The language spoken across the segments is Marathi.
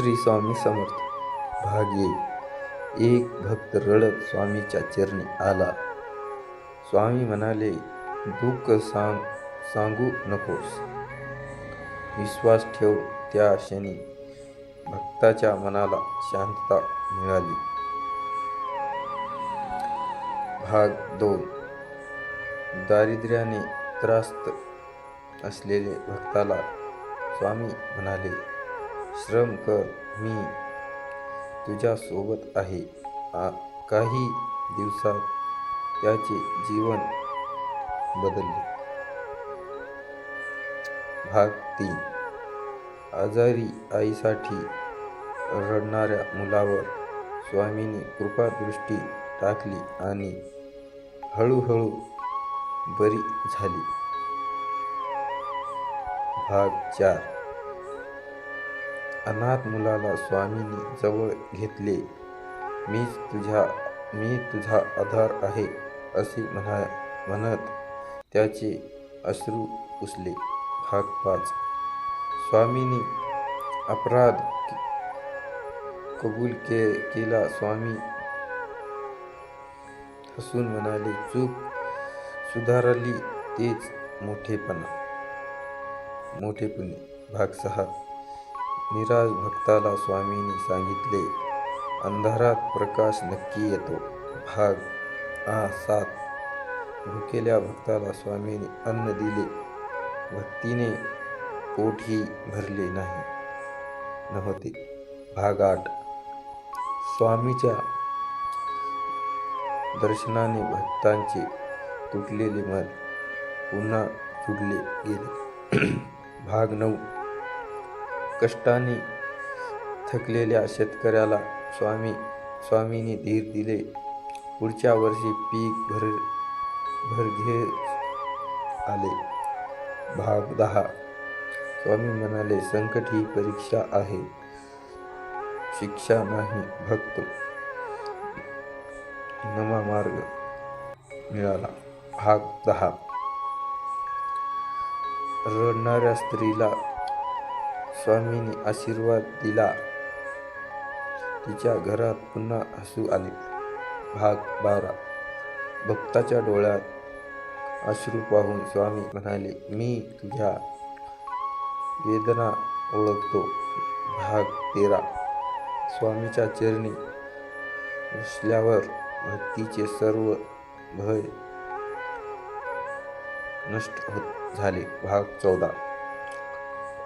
श्री स्वामी समर्थ. भाग्ये एक भक्त रडत स्वामीच्या चरणी आला. स्वामी म्हणाले दुःख सांग सांगू नकोस. विश्वास ठेव. त्या क्षणी भक्ताच्या मनाला शांतता मिळाली. भाग दोन. दारिद्र्याने त्रास्त असलेले भक्ताला स्वामी म्हणाले श्रम कर मी तुझ्यासोबत आहे. आ काही दिवसात त्याचे जीवन बदलले. भाग तीन. आजारी आईसाठी रडणाऱ्या मुलावर स्वामींनी कृपादृष्टी टाकली आणि हळूहळू बरी झाली. भाग चार. अनाथ मुलाला स्वामींनी जवळ घेतले. मीच तुझ्या मी तुझा आधार आहे असे म्हणा म्हणत त्याचे अश्रू पुसले भाग पाच. स्वामींनी अपराध कबूल के केला. स्वामी हसून म्हणाले चूक सुधारली तेच मोठेपणा मोठेपणे. भाग सहा. निराश भक्ताला स्वामींनी सांगितले अंधारात प्रकाश नक्की येतो. भाग आ सात. भुकेल्या भक्ताला स्वामीने अन्न दिले. भक्तीने पोटही भरले नाही. नव्हते भाग आठ. स्वामीच्या दर्शनाने भक्तांचे तुटलेले मन पुन्हा जुडले गेले. भाग नऊ. कष्टाने थकलेल्या शेतकऱ्याला स्वामी स्वामींनी धीर दिले. पुढच्या वर्षी पीक भर भरघे आले. भाग दहा. स्वामी म्हणाले संकट ही परीक्षा आहे. शिक्षा नाही भक्त नमा मार्ग मिळाला. भाग दहा. रडणाऱ्या स्त्रीला स्वामींनी आशीर्वाद दिला. तिच्या घरात पुन्हा हसू आले. भाग बारा. भक्ताच्या डोळ्यात अश्रू पाहून स्वामी म्हणाले मी तुझ्या वेदना ओळखतो. भाग तेरा. स्वामीच्या चरणी असल्यावर भक्तीचे सर्व भय नष्ट होत झाले. भाग चौदा.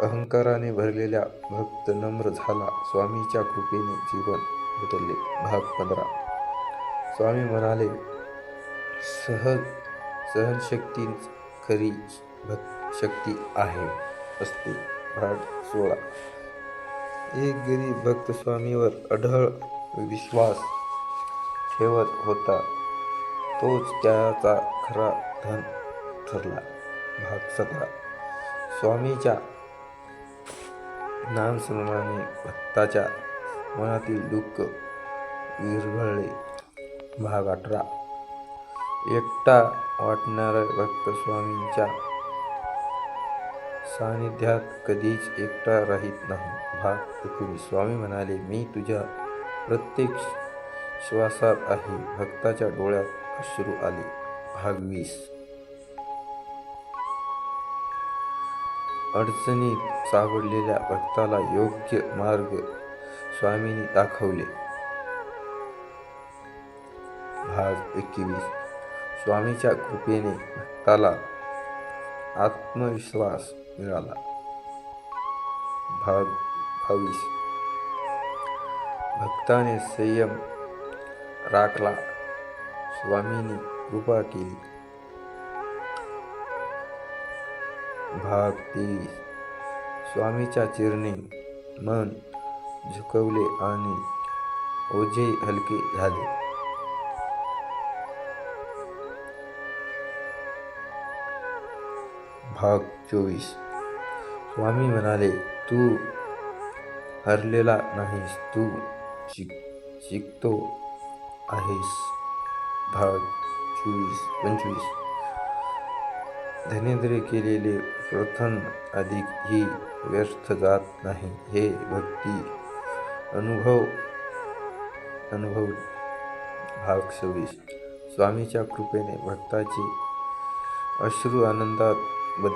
अहंकाराने भरलेल्या भक्त नम्र झाला स्वामीच्या कृपेने जीवन बदलले. भाग पंधरा. स्वामी म्हणाले सहज सहनशक्ती खरी भक्त शक्ती आहे असते. भाग सोळा. एक गरीब भक्त स्वामीवर अढळ विश्वास ठेवत होता तोच त्याचा खरा धन ठरला. भाग सतरा. स्वामीच्या नामस्मरणाने भक्ताच्या मनातील दुःख विरघळले भाग अठरा. एकटा वाटणारा भक्त स्वामींच्या सानिध्यात कधीच एकटा राहीत नाही. भाग एकोणीस. स्वामी म्हणाले मी तुझ्या प्रत्येक श्वासात आहे. भक्ताच्या डोळ्यात अश्रू आले. भाग वीस. अडचणीत सापडलेल्या भक्ताला योग्य मार्ग स्वामींनी दाखवले. भाग एकवीस. स्वामीच्या कृपेने भक्ताला आत्मविश्वास मिळाला. भाग बावीस. भक्ताने संयम राखला. स्वामींनी कृपा केली. भाग तेवीस स्वामीच्या चिरणे मन झुकवले आणि ओझे हलके झाले. भाग चोवीस. स्वामी म्हणाले तू हरलेला नाहीस तू शिक शिकतो आहेस. भाग चोवीस पंचवीस. धनेंद्रिय केलेले प्रथन अधिक ही व्यर्थ जात नाही. हे भक्ती अनुभव अनुभव भाग सव्वीस स्वामीच्या कृपेने भक्ताची अश्रू आनंदात